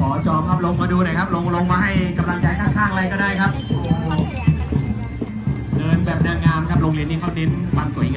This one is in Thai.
ขอจอมครับลงมาดูหน่อยครับ ลงลงมาให้กำลังใจข้างๆอะไรก็ได้ครับ เดินแบบนางงามครับโรงเรียนนี้เขาเน้นความสวยงาม